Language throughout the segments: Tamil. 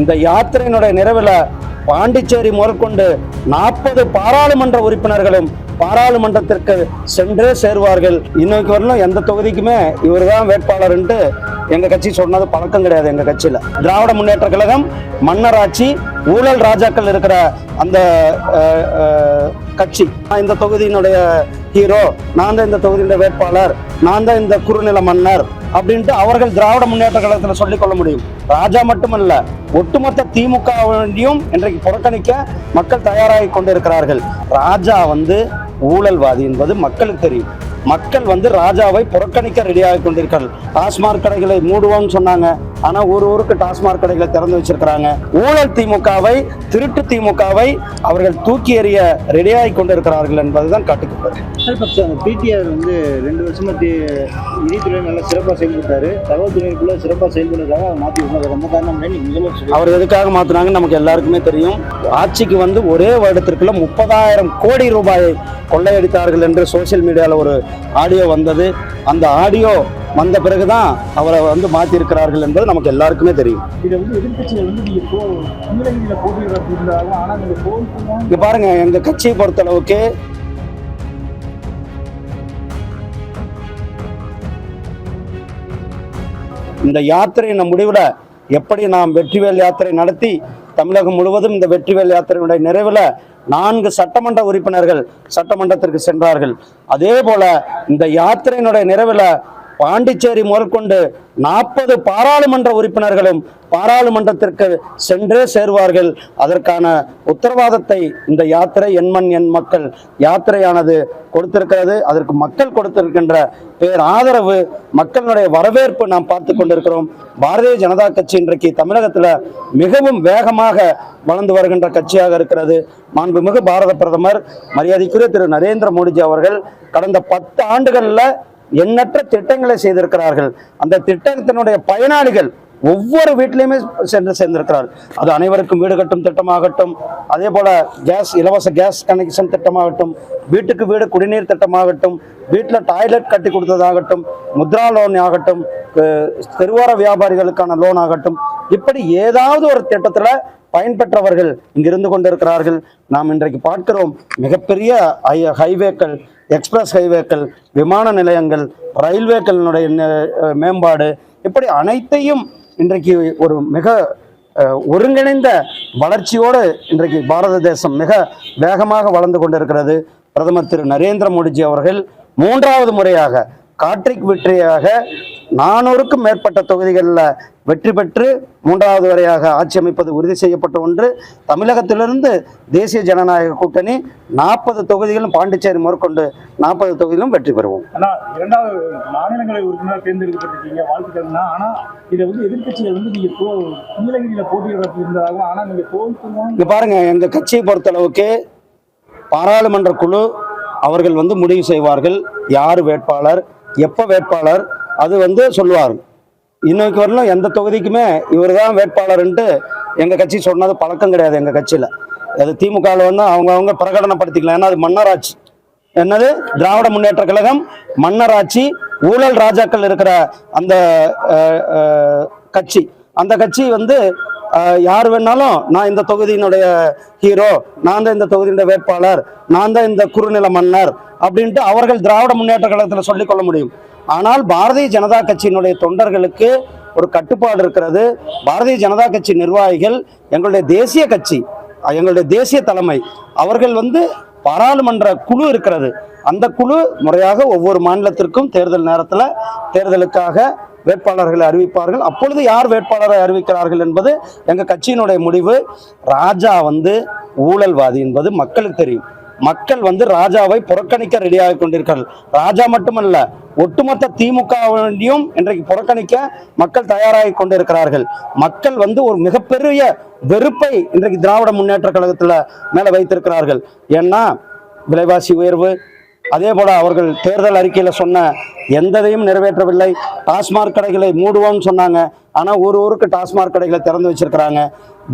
இந்த யாத்திரையினுடைய நிறைவில் பாண்டிச்சேரி முதற்கொண்டு நாற்பது பாராளுமன்ற உறுப்பினர்களும் பாராளுமன்றத்திற்கு சென்றே சேருவார்கள். இன்னைக்கு வரலும் எந்த தொகுதிக்குமே இவர் தான் வேட்பாளர்ன்ட்டு எங்க கட்சி சொன்னது பழக்கம் கிடையாது எங்க கட்சியில. திராவிட முன்னேற்ற கழகம் மன்னராட்சி ஊழல் ராஜாக்கள் இருக்கிற அந்த கட்சி. நான் இந்த தொகுதியினுடைய ஹீரோ நான் தான் இந்த தொகுதியினுடைய வேட்பாளர் நான் தான் இந்த குறுநில மன்னர் அப்படின்ட்டு அவர்கள் திராவிட முன்னேற்ற கழகத்தில் சொல்லிக் கொள்ள முடியும். ராஜா மட்டுமல்ல ஒட்டுமொத்த திமுகவையும் இன்றைக்கு புறக்கணிக்க மக்கள் தயாராகி கொண்டிருக்கிறார்கள். ராஜா வந்து ஊழல்வாதி என்பது மக்களுக்கு தெரியும். மக்கள் வந்து ராஜாவை புறக்கணிக்க ரெடியாகி கொண்டிருக்கிறார்கள் டாஸ்மாக் கடைகளை மூடுவோம்னு சொன்னாங்க. ஆனா ஒரு ஊருக்கு டாஸ்மாக் கடைகளை திறந்து வச்சிருக்கிறாங்க. ஊழல் திமுகவை திருட்டு திமுகவை அவர்கள் தூக்கி எறிய ரெடியாகி கொண்டிருக்கிறார்கள் என்பதுதான் இப்போ பிடிஆர் வந்து ரெண்டு வருஷமா நிதித்துறை நல்லா சிறப்பாக செயல்பட்டாரு. தகவல் துறைக்குள்ள சிறப்பாக செயல்படுறதுக்காக மாற்றி ரொம்ப காரணம் அவர் எதுக்காக மாத்துனாங்கன்னு நமக்கு எல்லாருக்குமே தெரியும். ஆட்சிக்கு வந்து ஒரே வருடத்திற்குள்ள முப்பதாயிரம் கோடி ரூபாயை கொள்ளையடித்தார்கள் என்று சோஷியல் மீடியாவில் ஒரு ஆடியோ வந்தது. அந்த ஆடியோ வந்த பிறகுதான் அவரை வந்து மாற்றிருக்கிறார்கள் என்பது நமக்கு எல்லாருக்குமே தெரியும். இங்க பாருங்க எங்க கட்சியை பொறுத்தளவுக்கு இந்த யாத்திரையின் முடிவில் எப்படி நாம் வெற்றிவேல் யாத்திரை நடத்தி தமிழகம் முழுவதும் இந்த வெற்றிவேல் யாத்திரையினுடைய நிறைவில் நான்கு சட்டமன்ற உறுப்பினர்கள் சட்டமன்றத்திற்கு சென்றார்கள். அதே போல இந்த யாத்திரையினுடைய நிறைவில் பாண்டிச்சேரி முதற்கொண்டு நாற்பது பாராளுமன்ற உறுப்பினர்களும் பாராளுமன்றத்திற்கு சென்றே சேர்வார்கள். அதற்கான உத்தரவாதத்தை இந்த யாத்திரை எண்மண் எண் மக்கள் யாத்திரையானது கொடுத்திருக்கிறது. அதற்கு மக்கள் கொடுத்திருக்கின்ற பேர் ஆதரவு மக்களுடைய வரவேற்பு நாம் பார்த்து கொண்டிருக்கிறோம். பாரதிய ஜனதா கட்சி இன்றைக்கு தமிழகத்தில் மிகவும் வேகமாக வளர்ந்து வருகின்ற கட்சியாக இருக்கிறது. மாண்புமிகு பாரத பிரதமர் மரியாதைக்குரிய திரு நரேந்திர மோடிஜி அவர்கள் கடந்த பத்து ஆண்டுகளில் எண்ணற்ற திட்டங்களை செய்திருக்கிறார்கள். அந்த திட்டத்தினுடைய பயனாளிகள் ஒவ்வொரு வீட்டிலையுமே சென்று சேர்ந்திருக்கிறார். அது அனைவருக்கும் வீடு கட்டும் திட்டமாகட்டும் அதே போல கேஸ் இலவச கேஸ் கனெக்ஷன் திட்டமாகட்டும் வீட்டுக்கு வீடு குடிநீர் திட்டமாகட்டும் வீட்டில் டாய்லெட் கட்டி கொடுத்ததாகட்டும் முத்ரா லோன் ஆகட்டும் தெருவோர வியாபாரிகளுக்கான லோன் ஆகட்டும் இப்படி ஏதாவது ஒரு திட்டத்தில் பயன்பெற்றவர்கள் இங்கிருந்து கொண்டிருக்கிறார்கள். நாம் இன்றைக்கு பார்க்கிறோம் மிகப்பெரிய ஹைவேக்கள் எக்ஸ்பிரஸ் ஹைவேக்கள் விமான நிலையங்கள் ரயில்வேக்களினுடைய மேம்பாடு இப்படி அனைத்தையும் இன்றைக்கு ஒரு மிக ஒருங்கிணைந்த வளர்ச்சியோடு இன்றைக்கு பாரத தேசம் மிக வேகமாக வளர்ந்து கொண்டிருக்கிறது. பிரதமர் திரு நரேந்திர மோடிஜி அவர்கள் மூன்றாவது முறையாக காட்ரிக் வெற்றியாக நானூறுக்கும் மேற்பட்ட தொகுதிகளில் வெற்றி பெற்று மூன்றாவது வரையாக ஆட்சி அமைப்பது உறுதி செய்யப்பட்ட ஒன்று. தமிழகத்திலிருந்து தேசிய ஜனநாயக கூட்டணி நாற்பது தொகுதிகளும் பாண்டிச்சேரி முதற்கொண்டு நாற்பது தொகுதியிலும் வெற்றி பெறுவோம். ஆனா இரண்டாவது மாநிலங்களை உறுப்பினர் தேர்ந்தெடுக்கப்பட்டிருக்கீங்க வாழ்த்துக்கள்னா இதை வந்து வந்து நீலகிரியில இங்க கட்சியை பொறுத்தளவுக்கு பாராளுமன்ற குழு அவர்கள் வந்து முடிவு செய்வார்கள். யார் வேட்பாளர் எப்போ வேட்பாளர்? அது வந்து சொல்லுவார். இன்னைக்கு வரலும் எந்த தொகுதிக்குமே இவர் தான் வேட்பாளர்ன்ட்டு எங்கள் கட்சி சொன்னது பழக்கம் கிடையாது எங்கள் கட்சியில். அது திமுகவில் வந்து அவங்க அவங்க பிரகடனப்படுத்திக்கலாம். ஏன்னா அது மன்னராட்சி. என்னது? திராவிட முன்னேற்ற கழகம் மன்னராட்சி ஊழல் ராஜாக்கள் இருக்கிற அந்த கட்சி. அந்த கட்சி வந்து யார் வேணாலும் நான் இந்த தொகுதியினுடைய ஹீரோ நான் தான் இந்த தொகுதியினுடைய வேட்பாளர் நான் தான் இந்த குறுநில மன்னர் அப்படின்ட்டு அவர்கள் திராவிட முன்னேற்ற கழகத்தில் சொல்லிக் கொள்ள முடியும். ஆனால் பாரதிய ஜனதா கட்சியினுடைய தொண்டர்களுக்கு ஒரு கட்டுப்பாடு இருக்கிறது. பாரதிய ஜனதா கட்சி நிர்வாகிகள் எங்களுடைய தேசிய கட்சி எங்களுடைய தேசிய தலைமை அவர்கள் வந்து பாராளுமன்ற குழு இருக்கிறது. அந்த குழு முறையாக ஒவ்வொரு மாநிலத்திற்கும் தேர்தல் நேரத்தில் தேர்தலுக்காக வேட்பாளர்களை அறிவிப்பார்கள். அப்பொழுது யார் வேட்பாளரை அறிவிக்கிறார்கள் என்பது எங்கள் கட்சியினுடைய முடிவு. ராஜா வந்து ஊழல்வாதி என்பது மக்களுக்கு தெரியும். மக்கள் வந்து ராஜாவை புறக்கணிக்க ரெடியாகி கொண்டிருக்கிறார்கள். ராஜா மட்டுமல்ல ஒட்டுமொத்த திமுகவையும் இன்றைக்கு புறக்கணிக்க மக்கள் தயாராகி கொண்டிருக்கிறார்கள். மக்கள் வந்து ஒரு மிகப்பெரிய வெறுப்பை இன்றைக்கு திராவிட முன்னேற்ற கழகத்தில் மேலே வைத்திருக்கிறார்கள். ஏன்னா விலைவாசி உயர்வு அதே போல அவர்கள் தேர்தல் அறிக்கையில் சொன்ன எந்ததையும் நிறைவேற்றவில்லை. டாஸ்மாக் கடைகளை மூடுவோம்னு சொன்னாங்க. ஆனால் ஒரு ஊருக்கு டாஸ்மாக் கடைகளை திறந்து வச்சிருக்கிறாங்க.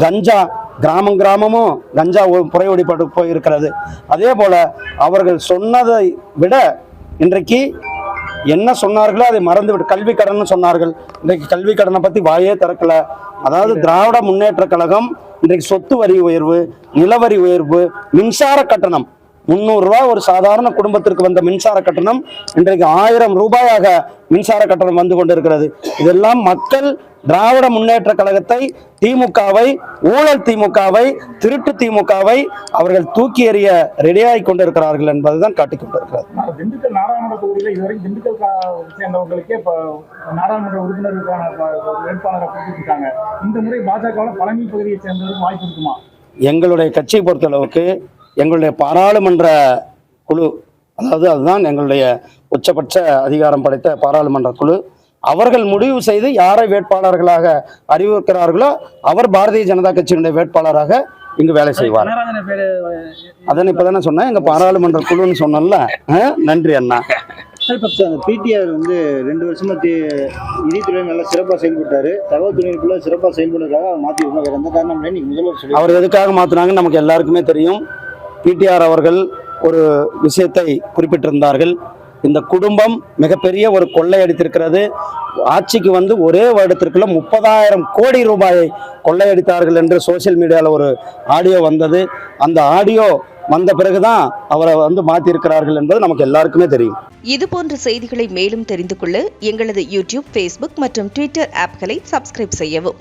கஞ்சா கிராமம் கிராமமும் கஞ்சா புறையோடிப்பட்டு போயிருக்கிறது. அதே போல அவர்கள் சொன்னதை விட இன்றைக்கு என்ன சொன்னார்களோ அதை மறந்து விட்டு கல்வி கடன் சொன்னார்கள். இன்றைக்கு கல்வி கடனை பத்தி வாயே திறக்கல. அதாவது திராவிட முன்னேற்ற கழகம் இன்றைக்கு சொத்து வரி உயர்வு நிலவரி உயர்வு மின்சார கட்டணம் முந்நூறு ரூபாய் ஒரு சாதாரண குடும்பத்திற்கு வந்த மின்சார கட்டணம் இன்றைக்கு ஆயிரம் ரூபாயாக மின்சார கட்டணம் வந்து கொண்டிருக்கிறது. இதெல்லாம் மக்கள் திராவிட முன்னேற்ற கழகத்தை திமுகவை ஊழல் திமுகவை திருட்டு திமுகவை அவர்கள் தூக்கி எறிய ரெடியாகி கொண்டிருக்கிறார்கள் என்பதுதான் காட்டிக் கொண்டிருக்கிறது. திண்டுக்கல் நாடாளுமன்ற தொகுதியில இதுவரைக்கும் திண்டுக்கல் சேர்ந்தவங்களுக்கே இப்ப நாடாளுமன்ற உறுப்பினருக்கான வேட்பாளரை கொடுத்துருக்காங்க இந்த முறை பாஜகவில் பழனி பகுதியை சேர்ந்தவருக்கு வாய்ப்பு இருக்குமா? எங்களுடைய கட்சியை பொறுத்தளவுக்கு எங்களுடைய பாராளுமன்ற குழு அதாவது அதுதான் எங்களுடைய உச்சபட்ச அதிகாரம் படைத்த பாராளுமன்ற குழு அவர்கள் முடிவு செய்து யாரை வேட்பாளர்களாக அறிவிக்கிறார்களோ அவர் பாரதிய ஜனதா கட்சியினுடைய வேட்பாளராக இங்கு வேலை செய்வார். அதனை இப்பதானே சொன்னேன் எங்க பாராளுமன்ற குழுன்னு சொன்னேன்ல. ஆ? நன்றி அண்ணா. அந்த பிடிஆர் வந்து ரெண்டு வருஷமா நிதித்துறை நல்லா சிறப்பாக செயல்பட்டாரு. தகவல் தொழில்நுட்பத்தில் சிறப்பாக செயல்படுறதுக்காக அவர் மாற்றி வேற எந்த காரணம் அவர் எதுக்காக மாற்றினாங்கன்னு நமக்கு எல்லாருக்குமே தெரியும். பிடிஆர் அவர்கள் ஒரு விஷயத்தை குறிப்பிட்டிருந்தார்கள். இந்த குடும்பம் மிகப்பெரிய ஒரு கொள்ளையடித்திருக்கிறது ஆட்சிக்கு வந்து ஒரே வருடத்திற்குள்ள முப்பதாயிரம் கோடி ரூபாயை கொள்ளையடித்தார்கள் என்று சோஷியல் மீடியாவில் ஒரு ஆடியோ வந்தது. அந்த ஆடியோ வந்த பிறகுதான் அவரை வந்து மாற்றியிருக்கிறார்கள் என்பது நமக்கு எல்லாருக்குமே தெரியும். இது போன்ற செய்திகளை மேலும் தெரிந்து கொள்ள எங்களது யூடியூப் ஃபேஸ்புக் மற்றும் ட்விட்டர் ஆப்களை சப்ஸ்கிரைப் செய்யவும்.